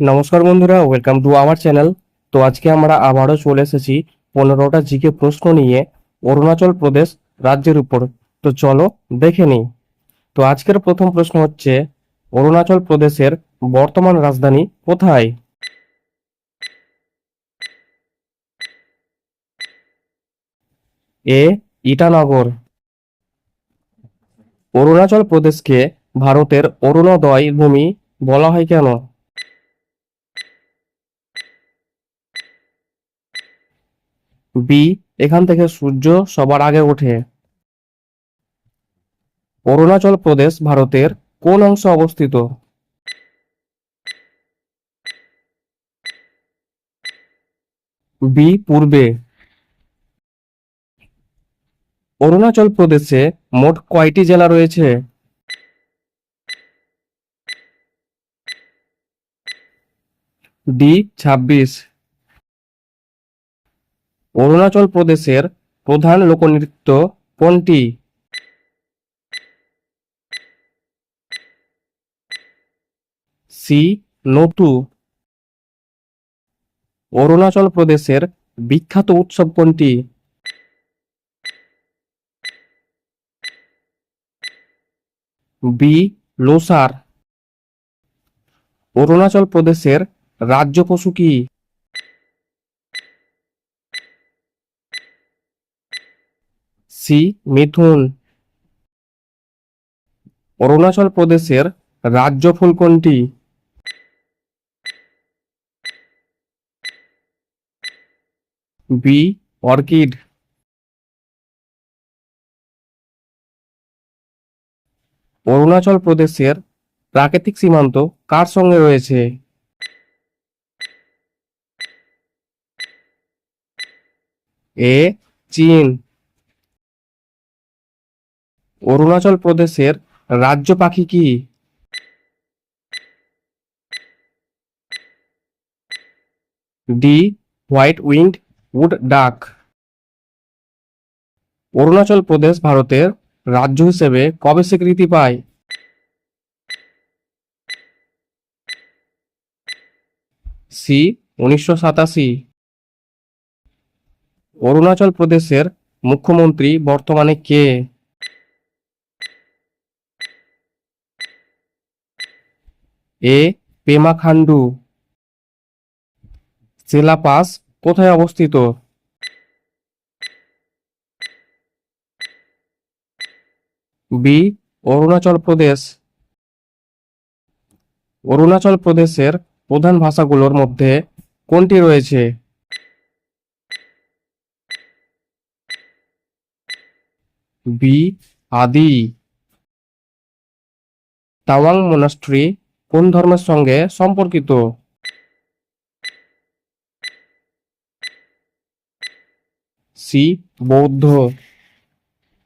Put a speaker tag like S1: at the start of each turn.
S1: নমস্কার বন্ধুরা welcome to our channel তো আজকে আমরা আবারও চলে এসেছি পনেরোটা জিকে প্রশ্ন নিয়ে অরুণাচল প্রদেশ রাজ্যের উপর। তো চলো দেখে নিই। তো আজকের প্রথম প্রশ্ন হচ্ছে, অরুণাচল প্রদেশের বর্তমান রাজধানী কোথায়? এ, ইটানগর। অরুণাচল প্রদেশকে ভারতের অরুণোদয় ভূমি বলা হয় কেন? বি, এখান থেকে সূর্য সবার আগে ওঠে। অরুণাচল প্রদেশ, ভারতের কোন অংশে অবস্থিত? বি, পূর্বে। অরুণাচল প্রদেশে মোট কয়টি জেলা রয়েছে? ডি, ছাব্বিশ। অরুণাচল প্রদেশের প্রধান লোকনৃত্য কোনটি? সি নতু অরুণাচল প্রদেশের বিখ্যাত উৎসব কোনটি? বি, লোসার। অরুণাচল প্রদেশের রাজ্য পশু কি? সি, মিথুন। অরুণাচল প্রদেশের রাজ্য ফুল কোনটি? B, orchid. অরুণাচল প্রদেশের প্রাকৃতিক সীমান্ত কার সঙ্গে রয়েছে? এ, চীন। অরুণাচল প্রদেশের রাজ্য পাখি কি? ডি, হোয়াইট উইংড উড ডাক। অরুণাচল প্রদেশ ভারতের রাজ্য হিসেবে কবে স্বীকৃতি পায়? সি, উনিশশো সাতাশি। অরুণাচল প্রদেশের মুখ্যমন্ত্রী বর্তমানে কে? এ পেমা খান্ডু সেলাপাস কোথায় অবস্থিত? বি, অরুণাচল প্রদেশ। অরুণাচল প্রদেশের প্রধান ভাষাগুলোর মধ্যে কোনটি রয়েছে? বি, আদি। তাওয়াং মোনাস্ট্রি কোন ধর্মের সঙ্গে সম্পর্কিত? সি বৌদ্ধ।